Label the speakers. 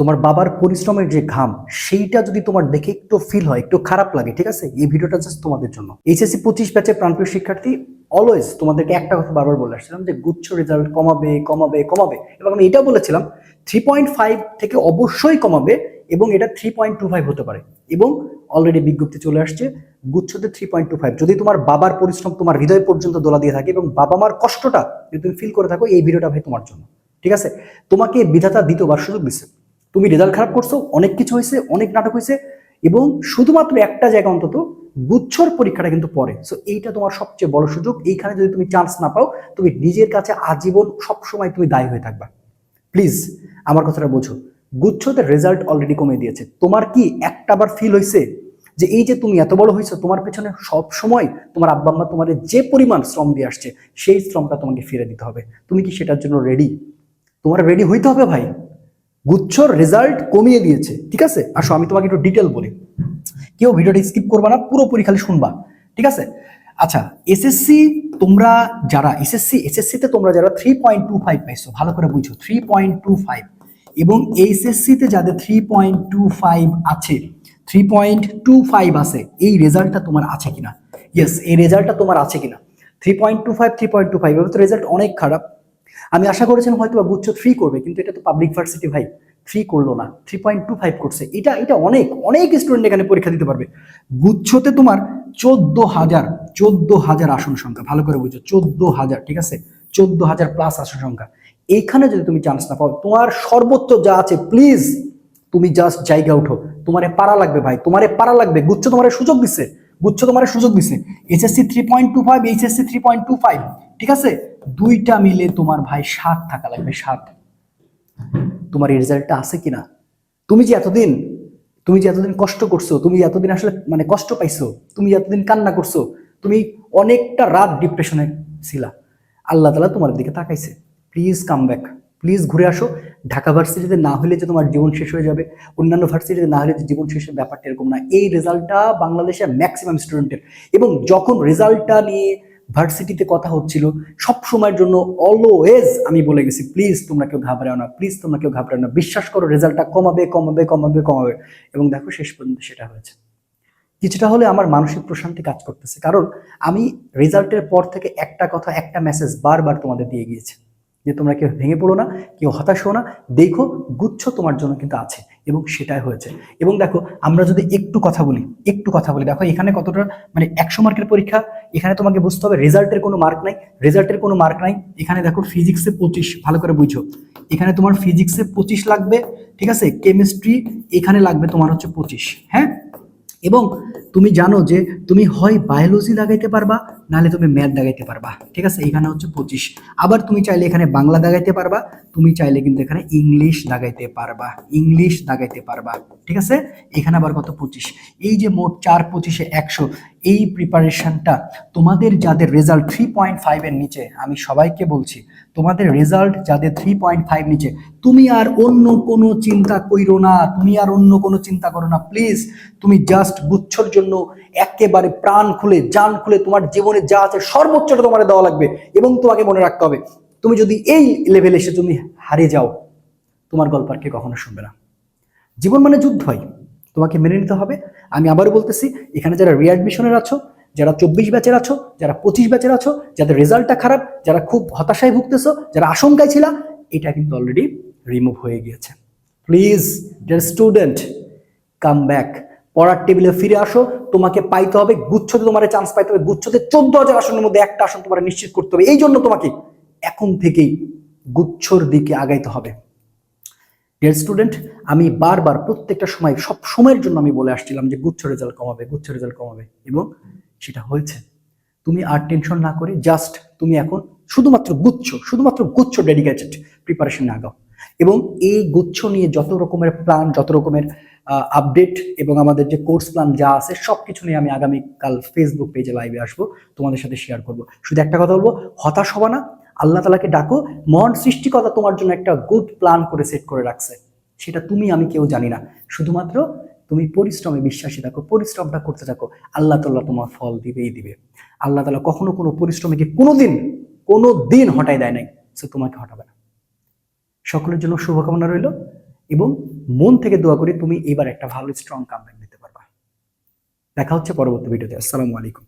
Speaker 1: তোমার বাবার পরিশ্রমের যে ঘাম, সেইটা যদি তোমার দেখে একটু ফিল হয়, একটু খারাপ লাগে, ঠিক আছে? এই ভিডিওটা জাস্ট তোমাদের জন্য। এইচএসসি পঁচিশ ব্যাচে প্রাণপ্রিয় শিক্ষার্থী অলওয়েজ তোমাদেরকে একটা কথা বারবার বলে আসছিলাম যে, গুচ্ছ রেজাল্ট কমাবে কমাবে কমাবে। এবং আমি এটা বলেছিলাম থ্রি পয়েন্ট ফাইভ থেকে অবশ্যই কমাবে এবং এটা থ্রি পয়েন্ট টু ফাইভ হতে পারে। এবং অলরেডি বিজ্ঞপ্তি চলে আসছে, গুচ্ছতে থ্রি পয়েন্ট টু ফাইভ যদি তোমার বাবার পরিশ্রম তোমার হৃদয় পর্যন্ত দোলা দিয়ে থাকে এবং বাবা মার কষ্টটা যদি তুমি ফিল করে থাকো, এই ভিডিওটা ভাই তোমার জন্য। ঠিক আছে? তোমাকে বিধাতা দ্বিতীয়বার সুযোগ দিচ্ছে। তুমি রেজাল্ট খারাপ করছ, অনেক কিছু হয়েছে, অনেক নাটক হয়েছে এবং শুধুমাত্র একটা জায়গা অন্তত গুচ্ছর পরীক্ষাটা কিন্তু পরে। সো এইটা তোমার সবচেয়ে বড় সুযোগ। এইখানে যদি তুমি চান্স না পাও, তুমি নিজের কাছে আজীবন সবসময় তুমি দায়ী হয়ে থাকবা। প্লিজ আমার কথাটা বোঝো। গুচ্ছতে রেজাল্ট অলরেডি কমে দিয়েছে। তোমার কি একটা বার ফিল হয়েছে যে এই যে তুমি এত বড় হয়েছো, তোমার পেছনে সব সময় তোমার আব্বা আম্মা তোমার যে পরিমাণ শ্রম দিয়ে আসছে, সেই শ্রমটা তোমাকে ফিরে দিতে হবে। তুমি কি সেটার জন্য রেডি তোমার রেডি হইতে হবে ভাই। গুচ্ছর রেজাল্ট কমিয়ে দিয়েছে, ঠিক আছে? আসো, আমি তোমাকে একটু ডিটেল বলি। কেউ ভিডিওটা স্কিপ করবা না, পুরোপুরি খালি শুনবা, ঠিক আছে? আচ্ছা এসএসসি তোমরা যারা এসএসসি এসএসসিতে তোমরা যারা থ্রি পয়েন্ট টু ফাইভ পাইছো, ভালো করে বুঝছ থ্রি পয়েন্ট টু ফাইভ এবং এইচএসসিতে যাদের থ্রি পয়েন্ট টু ফাইভ আছে থ্রি পয়েন্ট টু ফাইভ আছে, এই রেজাল্টটা তোমার আছে কিনা? ইয়েস এই রেজাল্টটা তোমার আছে কিনা? Three point two five three point two five এবার তো রেজাল্ট অনেক খারাপ। আমি আশা করেছিলাম হয়তো বা গুচ্ছ থ্রি করবে, কিন্তু এটা তো পাবলিক ভার্সিটি ভাই থ্রি করল না থ্রি পয়েন্ট টু ফাইভ করছে। এটা এটা অনেক অনেক স্টুডেন্ট এখানে পরীক্ষা দিতে পারবে। গুচ্ছতে তোমার চোদ্দ হাজার চোদ্দ হাজার আসন সংখ্যা, ভালো করে বুঝো, চোদ্দ হাজার, ঠিক আছে? চোদ্দ হাজার প্লাস আসন সংখ্যা। এইখানে যদি তুমি চান্স না পাও, তোমার সর্বোচ্চ যা আছে প্লিজ তুমি জাস্ট জায়গা উঠো তোমারে পারা লাগবে ভাই, তোমারে পারা লাগবে। গুচ্ছ তোমার সুযোগ দিচ্ছে গুচ্ছ তোমার সুযোগ দিচ্ছে SSC three point two five HSC three point two five ঠিক আছে? দুইটা মিলে তোমার ভাই সাত থাকা লাগবে, সাত। তোমার এই রেজাল্টটা আছে কিনা? তুমি যে এতদিন, তুমি যে এতদিন কষ্ট করছ, তুমি এতদিন আসলে মানে কষ্ট পাইছো, তুমি এতদিন কান্না করছ, তুমি অনেকটা রাত ডিপ্রেশনে ছিলা। আল্লাহ তালা তোমার দিকে তাকাইছে। প্লিজ কাম ব্যাক প্লিজ ঘুরে আসো। ঢাকা ভার্সিটিতে না হলে যে তোমার জীবন শেষ হয়ে যাবে, অন্যান্য ভার্সিটিতে না হলে যে জীবন শেষের ব্যাপারটা এরকম না। এই রেজাল্টটা বাংলাদেশের ম্যাক্সিমাম স্টুডেন্টের এবং যখন রেজাল্টটা নিয়ে ভার্সিটিতে কথা হচ্ছিল, সব সময়ের জন্য অলওয়েজ আমি বলে গেছি প্লিজ তোমরা কেউ ঘাবড়াও না প্লিজ তোমরা কেউ ঘাবড়াও না, বিশ্বাস করো রেজাল্টটা কমাবে কমাবে কমাবে কমাবে। এবং দেখো শেষ পর্যন্ত সেটা হয়েছে। কিছুটা হলে আমার মানসিক প্রশান্তি কাজ করতেছে, কারণ আমি রেজাল্টের পর থেকে একটা কথা, একটা মেসেজ বারবার তোমাদের দিয়ে গিয়েছি। যে তোমরা কেউ ভেঙে পড়ো না, কেউ হতাশ হো না। দেখো, গুচ্ছ তোমার জন্য কিন্তু আছে এবং সেটাই হয়েছে। এবং দেখো, আমরা যদি একটু কথা বলি, একটু কথা বলি। দেখো, এখানে কতটা মানে একশো মার্কের পরীক্ষা, এখানে তোমাকে বুঝতে হবে, রেজাল্টের কোনো মার্ক নাই। রেজাল্টের কোনো মার্ক নাই। এখানে দেখো, ফিজিক্সে পঁচিশ, ভালো করে বুঝো। এখানে তোমার ফিজিক্সে পঁচিশ লাগবে, ঠিক আছে? কেমিস্ট্রি, এখানে লাগবে তোমার হচ্ছে পঁচিশ হ্যাঁ? এবং তুমি জানো যে, তুমি হয় বায়োলজি লাগাইতে পারবা নাহলে তুমি ম্যাথ দাগাইতে পারবা। ঠিক আছে? এখানে হচ্ছে পঁচিশ। আবার তুমি চাইলে এখানে বাংলা দাগাইতে পারবা। তুমি চাইলে কিন্তু এখানে ইংলিশ দাগাইতে পারবা। ইংলিশ দাগাইতে পারবা। ঠিক আছে? এখানে আবার কত? পঁচিশ। এই যে মোট চার পঁচিশে একশো, এই প্রিপারেশনটা তোমাদের যাদের রেজাল্ট থ্রি পয়েন্ট ফাইভের নিচে, আমি সবাইকে বলছি, তোমাদের রেজাল্ট যাদের থ্রি পয়েন্ট ফাইভ নিচে, তুমি আর অন্য কোনো চিন্তা কইরো না, তুমি আর অন্য কোনো চিন্তা করো না। প্লিজ তুমি জাস্ট গুচ্ছর জন্য একেবারে প্রাণ খুলে, জান খুলে তোমার জীবনে যা আছে সর্বোচ্চটা তোমার দেওয়া লাগবে এবং তোমাকে মনে রাখতে হবে। তুমি যদি এই লেভেলে এসে তুমি হারিয়ে যাও, তোমার গল্প আর কে কখনো শুনবে না। জীবন মানে যুদ্ধ হয়। তোমাকে মেনে নিতে হবে। আমি আবারও বলতেছি, এখানে যারা রিঅ্যাডমিশনের আছো, যারা চব্বিশ ব্যাচের আছো, যারা পঁচিশ ব্যাচের আছো, যাদের রেজাল্টটা খারাপ, যারা খুব হতাশায় ভুগতেছো, যারা আশঙ্কায় ছিলা, এটা কিন্তু অলরেডি রিমুভ হয়ে গিয়েছে। Please dear student come back পড়ার টেবিলে ফিরে আসো, তোমাকে পাইতে হবে গুচ্ছতে তোমার চান্স পাইতে হবে। গুচ্ছতে চোদ্দ হাজার আসনের মধ্যে একটা আসন তোমার নিশ্চিত করতে হবে। এই জন্য তোমাকে এখন থেকেই গুচ্ছর দিকে আগাইতে হবে। ডিয়ার স্টুডেন্ট আমি বারবার প্রত্যেকটা সময়, সব সময়ের জন্য আমি বলে আসছিলাম যে গুচ্ছ রেজাল্ট কমাবে, গুচ্ছ রেজাল্ট কমাবে। এবং সেটা হয়েছে। তুমি আর টেনশন না করে জাস্ট তুমি এখন শুধুমাত্র গুচ্ছ শুধুমাত্র গুচ্ছ ডেডিকেটেড প্রিপারেশন আগাও। এবং এই গুচ্ছ নিয়ে যত রকমের প্ল্যান যত রকমের আপডেট এবং আমাদের যে কোর্স প্ল্যান যা আছে সব কিছু নিয়ে আমি আগামীকাল ফেসবুক পেজে লাইভে আসব, তোমাদের সাথে শেয়ার করব। শুধু একটা কথা বলব, হতাশ হবা না, আল্লাহ তালাকে ডাকো মহান সৃষ্টিকতা তোমার জন্য একটা গুড প্ল্যান করে সেট করে রাখছে। সেটা তুমি, আমি কেউ জানি না। শুধুমাত্র তুমি পরিশ্রমে বিশ্বাসী থাকো, পরিশ্রমটা করতে থাকো, আল্লাহ তাল্লাহ তোমার ফল দিবেই দিবে। আল্লাহ তালা কখনো কোনো পরিশ্রমীকে কোনোদিন কোনো দিন হটাই দেয় নাই, সে তোমাকে হটাবে সকলের জন্য শুভকামনা রইল এবং মন থেকে দোয়া করি তুমি এবার একটা ভালো স্ট্রং কামব্যাক দিতে পারবা। দেখা হচ্ছে পরবর্তী ভিডিওতে আসসালামু আলাইকুম।